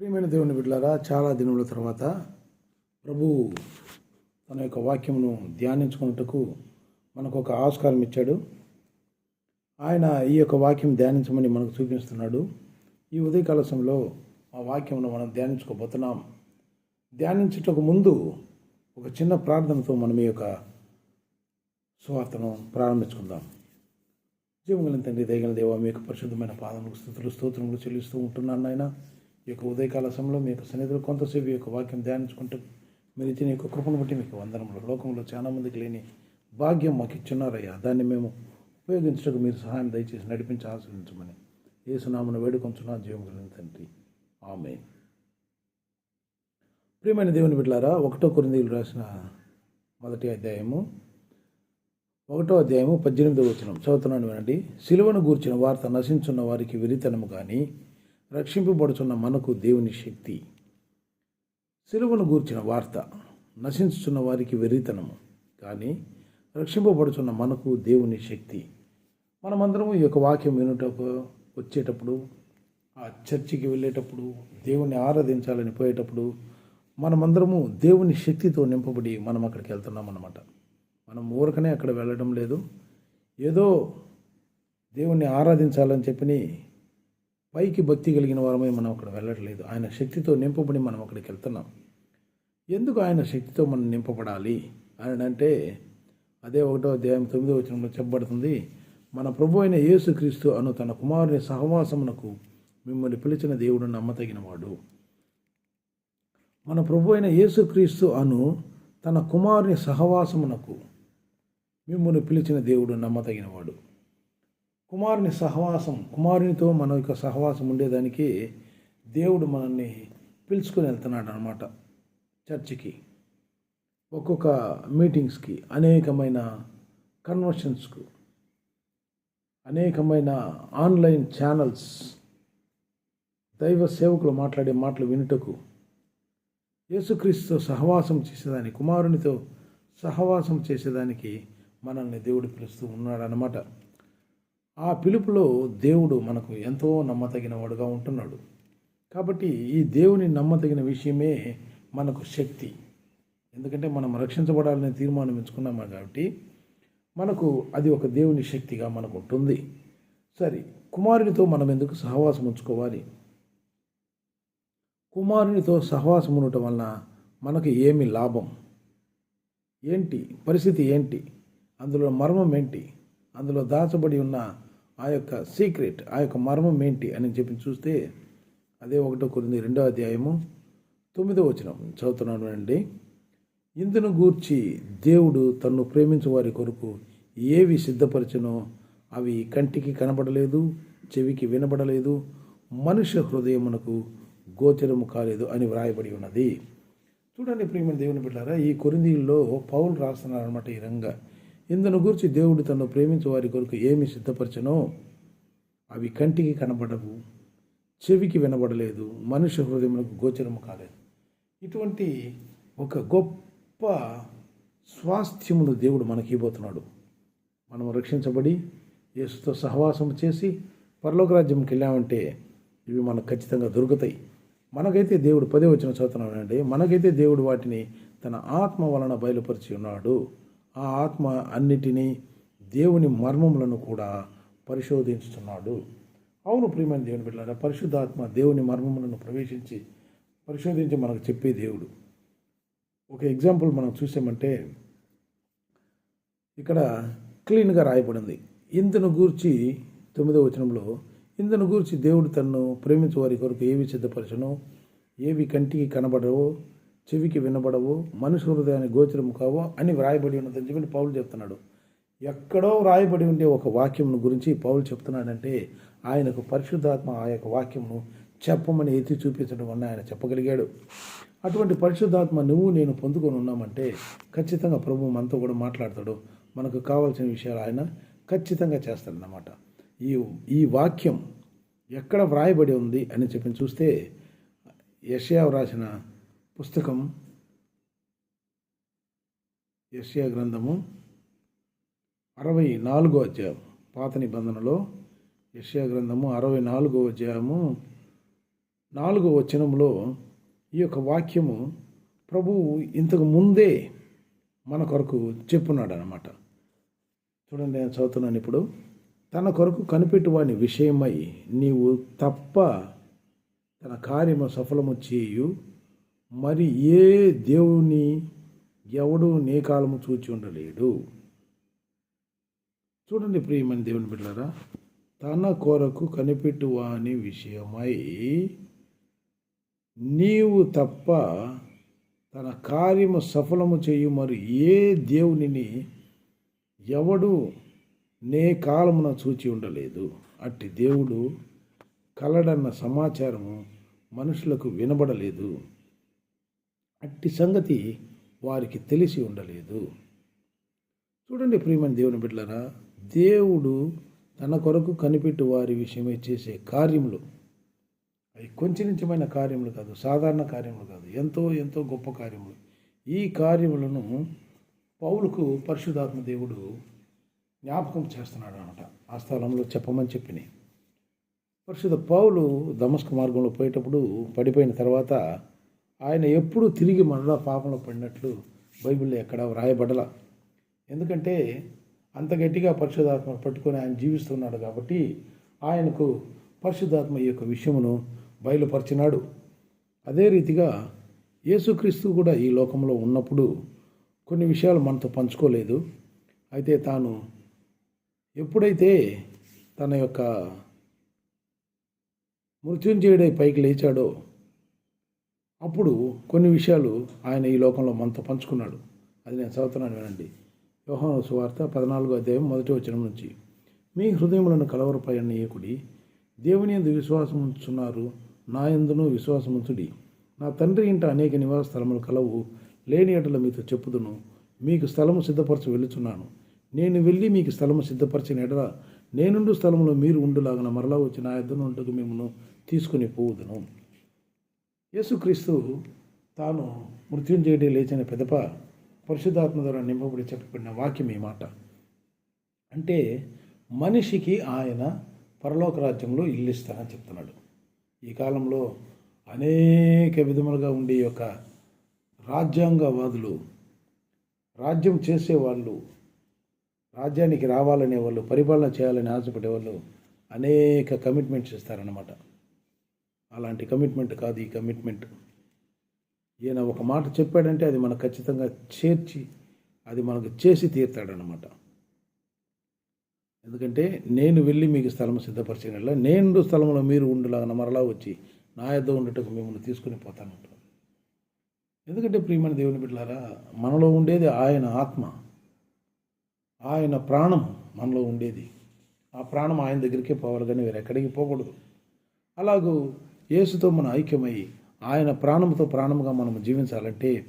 ప్రియమైన దేవుని బిడ్డలారా చాలా దినముల తర్వాత ప్రభు తన యొక్క వాక్యమును ధ్యానించుకున్నట్టుకు మనకు ఒక ఆస్కారం ఇచ్చాడు. ఆయన ఈ యొక్క వాక్యం ధ్యానించమని మనకు చూపిస్తున్నాడు ఈ ఉదయకాల సమయంలో ఆ వాక్యమును మనం ధ్యానించుకోబోతున్నాం. ధ్యానించుటకు ముందు ఒక చిన్న ప్రార్థనతో మనం ఈ యొక్క సువార్తను ప్రారంభించుకుందాం. జీవగల తండ్రి దయగల దేవ మీ యొక్క పరిశుద్ధమైన పాదములకు స్థుతులు స్తోత్రములు చెల్లిస్తూ ఉంటున్నాను నాయన. ఈ యొక్క ఉదయకాల సమయంలో మీ యొక్క సన్నిధిలో కొంతసేపు ఈ యొక్క వాక్యం ధ్యానించుకుంటూ మీరు ఇచ్చిన యొక్క కృపను బట్టి మీకు వందనములు లోకంలో చాలా మందికి లేని భాగ్యం మాకు ఇచ్చున్నారయ్యా. దాన్ని మేము ఉపయోగించడానికి మీరు సహాయం దయచేసి నడిపించి ఆశ్రయించమని ఏసునామను వేడుకొంచున్నా జీవం కలిగిన తండ్రి. ఆమె ప్రియమైన దేవుని బిడ్డారా ఒకటో కొరిందీలు రాసిన మొదటి అధ్యాయము ఒకటో అధ్యాయము పద్దెనిమిదో వచనం చదువుతున్నాను వినండి. సిలువను గూర్చిన వార్త నశించున్న వారికి విరితనము కానీ రక్షింపబడుచున్న మనకు దేవుని శక్తి. సిలువను గూర్చిన వార్త నశించుచున్న వారికి వెర్రితనము. కానీ రక్షింపబడుచున్న మనకు దేవుని శక్తి. మనమందరము ఈ యొక్క వాక్యం వినుటకు వచ్చేటప్పుడు ఆ చర్చికి వెళ్ళేటప్పుడు దేవుని ఆరాధించాలని పోయేటప్పుడు మనమందరము దేవుని శక్తితో నింపబడి మనం అక్కడికి వెళ్తున్నాం అన్నమాట. మనం ఊరకనే అక్కడ వెళ్ళడం లేదు. ఏదో దేవుణ్ణి ఆరాధించాలని చెప్పి పైకి భక్తి కలిగిన వారమై మనం అక్కడ వెళ్ళట్లేదు. ఆయన శక్తితో నింపబడి మనం అక్కడికి వెళ్తున్నాం. ఎందుకు ఆయన శక్తితో మనం నింపబడాలి? అని అంటే అదే ఒకటో అధ్యాయం తొమ్మిదో వచనంలో చెప్పబడుతుంది మన ప్రభు అయిన యేసుక్రీస్తు అను తన కుమారుని సహవాసమునకు మిమ్మల్ని పిలిచిన దేవుడు నమ్మతగినవాడు మన ప్రభు అయిన యేసుక్రీస్తు అను తన కుమారుని సహవాసమునకు మిమ్మల్ని పిలిచిన దేవుడు నమ్మతగినవాడు కుమారుని సహవాసం కుమారునితో మన యొక్క సహవాసం ఉండేదానికి దేవుడు మనల్ని పిలుచుకొని వెళ్తున్నాడు అనమాట చర్చికి. ఒక్కొక్క మీటింగ్స్కి అనేకమైన కన్వర్షన్స్కు అనేకమైన ఆన్లైన్ ఛానల్స్ దైవ సేవకులు మాట్లాడే మాటలు వినుటకు యేసుక్రీస్తుతో సహవాసం చేసేదానికి కుమారునితో సహవాసం చేసేదానికి మనల్ని దేవుడు పిలుస్తూ ఉన్నాడనమాట ఆ పిలుపులో దేవుడు మనకు ఎంతో నమ్మతగిన వాడుగా ఉంటున్నాడు. కాబట్టి ఈ దేవుని నమ్మతగిన విషయమే మనకు శక్తి. ఎందుకంటే మనం రక్షించబడాలని తీర్మానం ఎంచుకున్నాము కాబట్టి మనకు అది ఒక దేవుని శక్తిగా మనకు ఉంటుంది. సరే కుమారునితో మనం ఎందుకు సహవాసం ఉంచుకోవాలి? కుమారునితో సహవాసం ఉండటం వలన మనకు ఏమి లాభం? ఏంటి? పరిస్థితి ఏంటి? అందులో మర్మం ఏంటి? అందులో దాచబడి ఉన్న ఆ యొక్క సీక్రెట్ ఆ యొక్క మర్మం ఏంటి అని చెప్పి చూస్తే అదే ఒకటో కొరింది రెండో అధ్యాయము తొమ్మిదో వచనం చదువుతున్నాను అండి ఇందును గూర్చి దేవుడు తన్ను ప్రేమించు వారి కొరకు ఏవి సిద్ధపరచనో అవి కంటికి కనబడలేదు చెవికి వినబడలేదు మనుష్య హృదయమునకు గోచరము కాలేదు అని వ్రాయబడి ఉన్నది. చూడండి ప్రియమైన దేవుని బిడ్డారా ఈ కొరిందీల్లో పౌలు రాస్తున్నారనమాట ఈ రంగా. ఇందును గురించి దేవుడు తను ప్రేమించే వారి కొరకు ఏమి సిద్ధపరచనో అవి కంటికి కనబడవు చెవికి వినబడలేదు మనుష్య హృదయములకు గోచరము కాలేదు. ఇటువంటి ఒక గొప్ప స్వాస్థ్యమును దేవుడు మనకి ఇవ్వబోతున్నాడు. మనము రక్షించబడి యేసుతో సహవాసం చేసి పరలోక రాజ్యంకి వెళ్ళామంటే ఇవి మనకు ఖచ్చితంగా దొరుకుతాయి. మనకైతే దేవుడు పదే వచ్చిన చదువుతున్నాడండి మనకైతే దేవుడు వాటిని తన ఆత్మ వలన బయలుపరిచి ఉన్నాడు. ఆ ఆత్మ అన్నిటినీ దేవుని మర్మములను కూడా పరిశోధిస్తున్నాడు అవును ప్రియమైన దేవుని బిడ్డారా పరిశుద్ధాత్మ దేవుని మర్మములను ప్రవేశించి పరిశోధించి మనకు చెప్పే దేవుడు. ఒక ఎగ్జాంపుల్ మనం చూసామంటే ఇక్కడ క్లీన్గా రాయబడింది. ఇందును గూర్చి తొమ్మిదో వచనంలో ఇందును గూర్చి దేవుడు తను ప్రేమించే వారి కొరకు ఏవి సిద్ధపరచనో? ఏవి కంటికి కనబడవో? చెవికి వినబడవు మనుషు హృదయాన్ని గోచరము కావు అని వ్రాయబడి ఉన్నదని చెప్పి పౌలు చెప్తున్నాడు. ఎక్కడో వ్రాయబడి ఉండే ఒక వాక్యం గురించి పౌలు చెప్తున్నాడంటే ఆయనకు పరిశుద్ధాత్మ ఆ యొక్క వాక్యంను చెప్పమని ఎత్తి చూపించడం వల్ల ఆయన చెప్పగలిగాడు. అటువంటి పరిశుద్ధాత్మ నువ్వు నేను పొందుకొని ఉన్నామంటే ఖచ్చితంగా ప్రభు మనతో కూడా మాట్లాడతాడు. మనకు కావాల్సిన విషయాలు ఆయన ఖచ్చితంగా చేస్తాడన్నమాట. ఈ ఈ వాక్యం ఎక్కడ వ్రాయబడి ఉంది అని చెప్పి చూస్తే యషయా వ్రాసిన పుస్తకం యషయా గ్రంథము అరవై నాలుగో అధ్యాయం పాత నిబంధనలో యశ్యా గ్రంథము అరవై నాలుగో అధ్యాయము నాలుగో వచనంలో ఈ యొక్క వాక్యము ప్రభువు ఇంతకు ముందే మన కొరకు చెప్పున్నాడు అనమాట చూడండి నేను చదువుతున్నాను ఇప్పుడు. తన కొరకు కనిపెట్టువాని విషయమై నీవు తప్ప తన కార్యము సఫలము చేయు మరి ఏ దేవుని ఎవడు నీ కాలము చూచి ఉండలేడు. చూడండి ప్రియమని దేవుని బిడ్డారా తన కొరకు కనిపెట్టువా అనే విషయమై నీవు తప్ప తన కార్యము సఫలము చేయు మరి ఏ దేవునిని ఎవడు నే కాలమున చూచి ఉండలేదు. అట్టి దేవుడు కలడన్న సమాచారము మనుషులకు వినబడలేదు. అట్టి సంగతి వారికి తెలిసి ఉండలేదు. చూడండి ప్రియమని దేవుని బిడ్డలరా దేవుడు తన కొరకు కనిపెట్టు వారి విషయమై చేసే కార్యములు. అవి కొంచెనించమైన కార్యములు కాదు సాధారణ కార్యములు కాదు ఎంతో ఎంతో గొప్ప కార్యములు. ఈ కార్యములను పౌలుకు పరిశుధాత్మ దేవుడు జ్ఞాపకం చేస్తున్నాడు అనమాట ఆ స్థలంలో చెప్పమని చెప్పినాయి పరిశుద్ధ పౌలు దమస్క మార్గంలో పోయేటప్పుడు పడిపోయిన తర్వాత ఆయన ఎప్పుడూ తిరిగి మరలా పాపంలో పడినట్లు బైబిల్లో ఎక్కడ వ్రాయబడల. ఎందుకంటే అంత గట్టిగా పరిశుధాత్మ పట్టుకొని ఆయన జీవిస్తున్నాడు కాబట్టి ఆయనకు పరిశుధాత్మ ఈ యొక్క విషయమును బయలుపరిచినాడు. అదే రీతిగా యేసుక్రీస్తు కూడా ఈ లోకంలో ఉన్నప్పుడు కొన్ని విషయాలు మనతో పంచుకోలేదు. అయితే తాను ఎప్పుడైతే తన యొక్క మృత్యుంజయుడై పైకి లేచాడో అప్పుడు కొన్ని విషయాలు ఆయన ఈ లోకంలో మనతో పంచుకున్నాడు. అది నేను చదువుతున్నాను వినండి. యోహాను సువార్త పద్నాలుగో అధ్యాయం మొదటి వచనం నుంచి. మీ హృదయములను కలవరపై అన్నయ్యకుడి దేవుని ఎందు విశ్వాసం ఉంచున్నారు నా ఎందును విశ్వాసముంచుడి. నా తండ్రి ఇంట అనేక నివాస స్థలములు కలవు లేని ఎడల మీతో చెప్పుదును. మీకు స్థలము సిద్ధపరచి వెళ్ళుచున్నాను. నేను వెళ్ళి మీకు స్థలము సిద్ధపరిచిన ఎడల నేనుండు స్థలంలో మీరు ఉండులాగన మరలా వచ్చి నా ఎద్దును ఉంటకు మిమ్మల్ని తీసుకుని పోవుదును. యేసుక్రీస్తు తాను మృత్యుంజయుడి లేచిన పెదప పరిశుద్ధాత్మ ద్వారా నింపబడి చెప్పబడిన వాక్యం ఈ మాట. అంటే మనిషికి ఆయన పరలోక రాజ్యంలో ఇల్లు ఇస్తానని చెప్తున్నాడు. ఈ కాలంలో అనేక విధములుగా ఉండే యొక్క రాజ్యాంగవాదులు రాజ్యం చేసేవాళ్ళు రాజ్యానికి రావాలనే వాళ్ళు పరిపాలన చేయాలని ఆశపడే వాళ్ళు అనేక కమిట్మెంట్స్ ఇస్తారన్నమాట. అలాంటి కమిట్మెంట్ కాదు ఈ కమిట్మెంట్ ఈయన ఒక మాట చెప్పాడంటే అది మనకు ఖచ్చితంగా చేర్చి అది మనకు చేసి తీరుతాడనమాట ఎందుకంటే నేను వెళ్ళి మీకు స్థలం సిద్ధపరిచిన నేను స్థలంలో మీరు ఉండులాగా మరలా వచ్చి నా యొద్ద ఉండేటకు మిమ్మల్ని తీసుకుని పోతాను ఎందుకంటే ప్రియమైన దేవుని బిడ్డలారా మనలో ఉండేది ఆయన ఆత్మ. ఆయన ప్రాణం మనలో ఉండేది. ఆ ప్రాణం ఆయన దగ్గరికే పోవాలి కానీ వేరెక్కడికి పోకూడదు. అలాగూ యేసుతో మనం ఐక్యమై ఆయన ప్రాణంతో ప్రాణముగా మనం జీవించాలంటే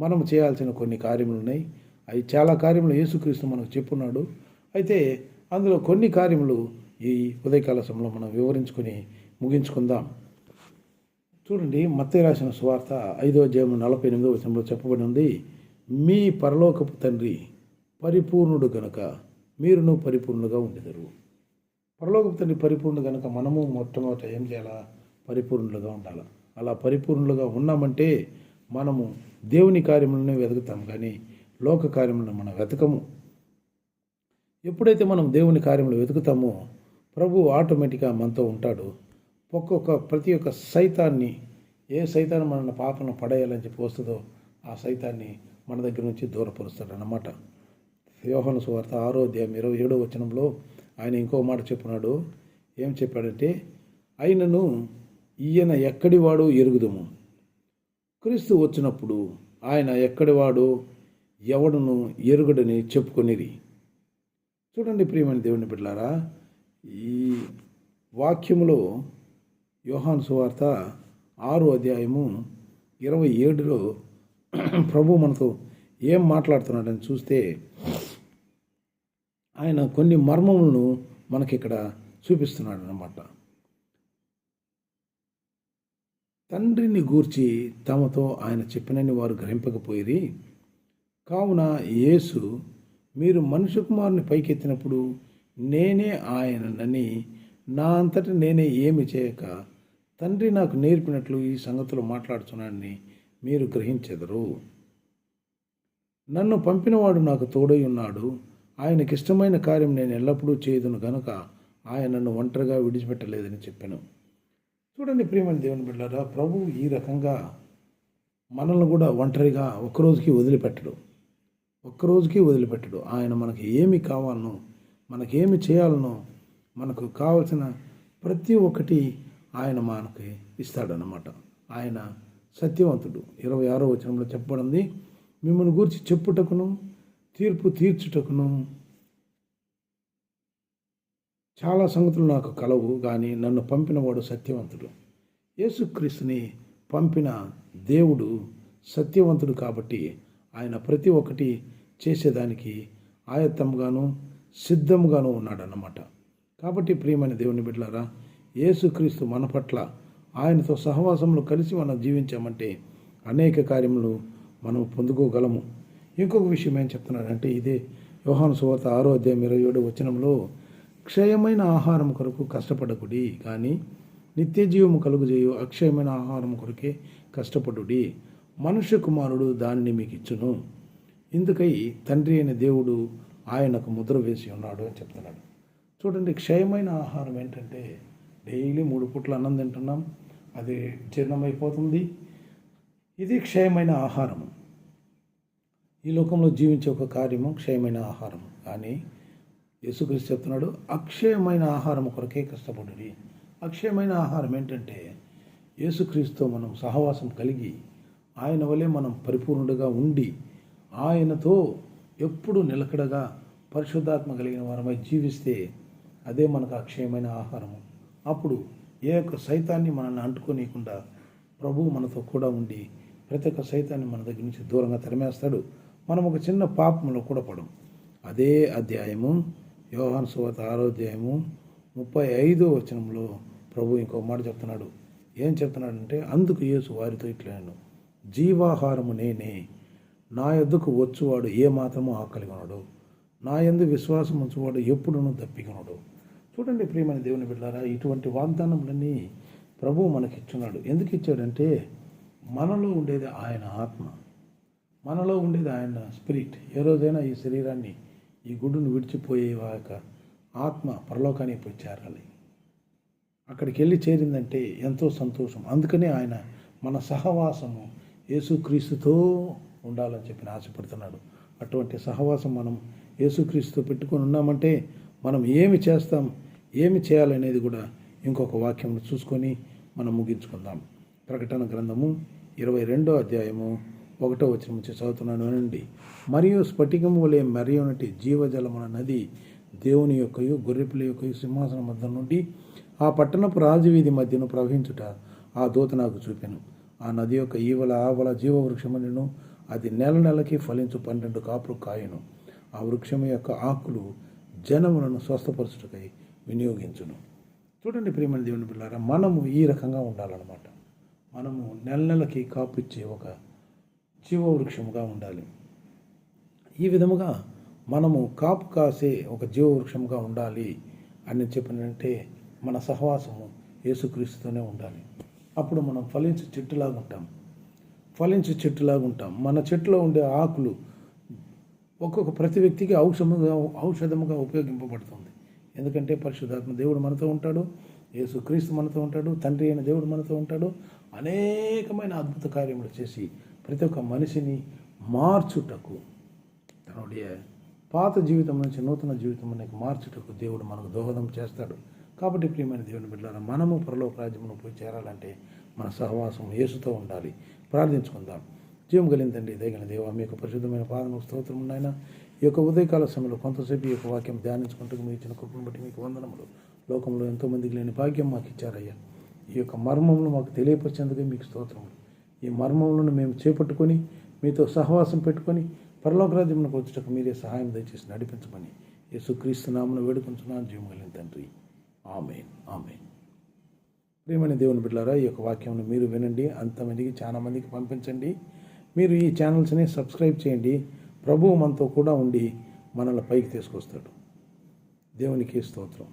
మనం చేయాల్సిన కొన్ని కార్యములు ఉన్నాయి. అవి చాలా కార్యములు యేసుక్రీస్తు మనకు చెప్పున్నాడు. అయితే అందులో కొన్ని కార్యములు ఈ ఉదయకాల సమయంలో మనం వివరించుకొని ముగించుకుందాం. చూడండి మత్తయ్య రాసిన సువార్త ఐదో అధ్యాయం నలభై ఎనిమిదో వచనంలో చెప్పబడి ఉంది. మీ పరలోకపు తండ్రి పరిపూర్ణుడు గనక మీరును పరిపూర్ణుగా ఉండెదరు. పరలోకపు తండ్రి పరిపూర్ణుడు గనక మనము మొట్టమొదట ఏం చేయాలా? పరిపూర్ణులుగా ఉండాలి. అలా పరిపూర్ణులుగా ఉన్నామంటే మనము దేవుని కార్యములనే వెతుకుతాం కానీ లోక కార్యములను మనం వెతకము. ఎప్పుడైతే మనం దేవుని కార్యములు వెతుకుతామో ప్రభు ఆటోమేటిక్గా మనతో ఉంటాడు. ఒక్కొక్క ప్రతి ఒక్క సైతాన్ని ఏ సైతాన్ని మన పాపను పడేయాలని చెప్పి వస్తుందో ఆ సైతాన్ని మన దగ్గర నుంచి దూరపరుస్తాడు అన్నమాట. యోహన సువార్త ఆరో అధ్యాయం ఇరవై ఏడో వచనంలో ఆయన ఇంకో మాట చెప్పున్నాడు. ఏం చెప్పాడంటే అయినను ఈయన ఎక్కడివాడో ఎరుగుదము. క్రీస్తు వచ్చినప్పుడు ఆయన ఎక్కడివాడో ఎవడును ఎరుగుడని చెప్పుకొనిరి. చూడండి ప్రియమైన దేవుని బిడ్డలారా ఈ వాక్యములో యోహాన్ సువార్త ఆరు అధ్యాయము ఇరవై ఏడులో ప్రభు మనతో ఏం మాట్లాడుతున్నాడని చూస్తే ఆయన కొన్ని మర్మములను మనకి ఇక్కడ చూపిస్తున్నాడు అన్నమాట తండ్రిని గూర్చి తమతో ఆయన చెప్పినని వారు గ్రహింపకపోయిరి. కావున యేసు మీరు మనుష్య కుమారుని పైకెత్తినప్పుడు నేనే ఆయనని నా అంతటి నేనే ఏమి చేయక తండ్రి నాకు నేర్పినట్లు ఈ సంగతులు మాట్లాడుతున్నాడని మీరు గ్రహించెదరు. నన్ను పంపినవాడు నాకు తోడై ఉన్నాడు. ఆయనకి ఇష్టమైన కార్యం నేను ఎల్లప్పుడూ చేయదును గనుక ఆయన నన్ను ఒంటరిగా విడిచిపెట్టలేదని చెప్పాను. చూడండి ప్రియమైన దేవుని బిడ్డారా ప్రభు ఈ రకంగా మనల్ని కూడా ఒంటరిగా ఒక్కరోజుకి వదిలిపెట్టడు. ఒక్కరోజుకి వదిలిపెట్టడు. ఆయన మనకి ఏమి కావాలనో మనకేమి చేయాలనో మనకు కావలసిన ప్రతి ఒక్కటి ఆయన మనకి ఇస్తాడనమాట ఆయన సత్యవంతుడు. ఇరవై ఆరో వచనంలో చెప్పబడింది మిమ్మల్ని గురించి చెప్పుటకును తీర్పు తీర్చుటకును చాలా సంగతులు నాకు కలవు కానీ నన్ను పంపినవాడు సత్యవంతుడు. యేసుక్రీస్తుని పంపిన దేవుడు సత్యవంతుడు కాబట్టి ఆయన ప్రతి ఒక్కటి చేసేదానికి ఆయత్తంగాను సిద్ధంగాను ఉన్నాడన్నమాట. కాబట్టి ప్రియమైన దేవుని బిడ్డలారా యేసుక్రీస్తు మన పట్ల ఆయనతో సహవాసంలో కలిసి మనం జీవించామంటే అనేక కార్యములు మనం పొందుకోగలము. ఇంకొక విషయం ఏం చెప్తున్నాడంటే ఇదే యోహాను సువార్త ఆరో అధ్యాయం ఇరవై ఏడు వచనంలో క్షయమైన ఆహారం కొరకు కష్టపడకుడి కానీ నిత్య జీవము కలుగుజేయు అక్షయమైన ఆహారం కొరకే కష్టపడుడి. మనుష్య కుమారుడు దానిని మీకు ఇచ్చును ఇందుకై తండ్రి అయిన దేవుడు ఆయనకు ముద్ర వేసి ఉన్నాడు అని చెప్తున్నాడు. చూడండి క్షయమైన ఆహారం ఏంటంటే డైలీ మూడు పూట్ల అన్నం తింటున్నాం అది జీర్ణమైపోతుంది. ఇది క్షయమైన ఆహారము. ఈ లోకంలో జీవించే ఒక కార్యము క్షయమైన ఆహారం కానీ యేసుక్రీస్తు చెప్తున్నాడు అక్షయమైన ఆహారం కొరకే కష్టపడుడి. అక్షయమైన ఆహారం ఏంటంటే యేసుక్రీస్తుతో మనం సహవాసం కలిగి ఆయన వలె మనం పరిపూర్ణుడుగా ఉండి ఆయనతో ఎప్పుడు నిలకడగా పరిశుద్ధాత్మ కలిగిన వారమై జీవిస్తే అదే మనకు అక్షయమైన ఆహారము. అప్పుడు ఏ ఒక్క సైతాన్ని మనల్ని అంటుకోనీయకుండా ప్రభువు మనతో కూడా ఉండి ప్రతి ఒక్క సైతాన్ని మన దగ్గర నుంచి దూరంగా తరిమేస్తాడు. మనం ఒక చిన్న పాపంలో కూడా పడం అదే అధ్యాయము యోహాన్ సువాత ఆరోధ్యాయము ముప్పై ఐదో వచనంలో ప్రభు ఇంకో మాట చెప్తున్నాడు. ఏం చెప్తున్నాడంటే అందుకు యేసు వారితో ఇట్లాను జీవాహారము నేనే నా ఎద్దుకు వచ్చువాడు ఏ మాత్రము ఆకలిగొనడు నా యందు విశ్వాసం ఉంచువాడు ఎప్పుడునూ తప్పికొనడు చూడండి ప్రియమైన దేవుని బిడ్డారా ఇటువంటి వాగ్దానములన్నీ ప్రభువు మనకి ఇచ్చున్నాడు ఎందుకు ఇచ్చాడంటే మనలో ఉండేది ఆయన ఆత్మ మనలో ఉండేది ఆయన స్పిరిట్. ఏ రోజైనా ఈ శరీరాన్ని ఈ గుడ్డును విడిచిపోయేవాక ఆత్మ పరలోకానికి పోయి చేరాలి. అక్కడికి వెళ్ళి చేరిందంటే ఎంతో సంతోషం. అందుకనే ఆయన మన సహవాసము యేసుక్రీస్తుతో ఉండాలని చెప్పి ఆశపడుతున్నాడు. అటువంటి సహవాసం మనం యేసుక్రీస్తుతో పెట్టుకొని ఉన్నామంటే మనం ఏమి చేస్తాం ఏమి చేయాలనేది కూడా ఇంకొక వాక్యం చూసుకొని మనం ముగించుకుందాం. ప్రకటన గ్రంథము ఇరవై రెండో అధ్యాయము ఒకటో వచ్చిన నుంచి చదువుతున్నాను అనండి. మరియు స్ఫటికము వలె మరియొనటి జీవజలమున నది దేవుని యొక్కయు గొర్రెపిల్ల యొక్క సింహాసనం మధ్య నుండి ఆ పట్టణపు రాజవీధి మధ్యను ప్రవహించుట ఆ దూత నాకు చూపాను. ఆ నది యొక్క ఈవల ఆవల జీవవృక్షములను అది నెల నెలకి ఫలించు పన్నెండు కాపులు కాయను. ఆ వృక్షము యొక్క ఆకులు జనములను స్వస్థపరచుటకై వినియోగించును. చూడండి ప్రియమైన దేవుని పిల్లారా మనము ఈ రకంగా ఉండాలన్నమాట. మనము నెల నెలకి కాపు ఇచ్చే ఒక జీవవృక్షముగా ఉండాలి. ఈ విధముగా మనము కాపు కాసే ఒక జీవవృక్షముగా ఉండాలి అని చెప్పినంటే మన సహవాసము యేసుక్రీస్తుతోనే ఉండాలి. అప్పుడు మనం ఫలించే చెట్టులాగా ఉంటాం. ఫలించే చెట్టులాగా ఉంటాం. మన చెట్టులో ఉండే ఆకులు ఒక్కొక్క ప్రతి వ్యక్తికి ఔషధముగా ఔషధముగా ఉపయోగింపబడుతుంది. ఎందుకంటే పరిశుధాత్మ దేవుడు మనతో ఉంటాడు యేసుక్రీస్తు మనతో ఉంటాడు తండ్రి అయిన దేవుడు మనతో ఉంటాడు. అనేకమైన అద్భుత కార్యములు చేసి ప్రతి ఒక్క మనిషిని మార్చుటకు తనుடைய పాత జీవితం నుంచి నూతన జీవితం మార్చుటకు దేవుడు మనకు దోహదం చేస్తాడు. కాబట్టి ప్రియమైన దేవుని బిడ్డారా మనము పరలోక రాజ్యమును పోయి చేరాలంటే మన సహవాసం యేసుతో ఉండాలి. ప్రార్థించుకుందాం. జీవం కలిగిందండి దయగల దేవ మీ యొక్క పరిశుద్ధమైన పాదము స్తోత్రం ఉన్నాయన ఈ యొక్క ఉదయకాల సమయంలో కొంతసేపు ఈ యొక్క వాక్యం ధ్యానించుకుంటూ మీ ఇచ్చిన కృపను బట్టి మీకు వందనములు. లోకంలో ఎంతోమందికి లేని భాగ్యం మాకు ఇచ్చారయ్యా. ఈ యొక్క మర్మములు మాకు తెలియపరిచేందుకే మీకు స్తోత్రములు. ఈ మర్మములను మేము చేపట్టుకొని మీతో సహవాసం పెట్టుకొని పరలోకరాజ్యమునకు రాజ్యమునకు వచ్చేటకు మీరే సహాయం దయచేసి నడిపించమని యేసుక్రీస్తు నామను వేడుకుంటున్నాను జీవం కలిగిన తండ్రి. ఆమెన్. ఆమెన్. ప్రియమైన దేవుని బిడ్డారా ఈ యొక్క వాక్యంను మీరు వినండి అంతమందికి చాలామందికి పంపించండి. మీరు ఈ ఛానల్స్ని సబ్స్క్రైబ్ చేయండి ప్రభువు మనతో కూడా ఉండి మనల్ని పైకి తీసుకొస్తాడు. దేవునికి స్తోత్రం.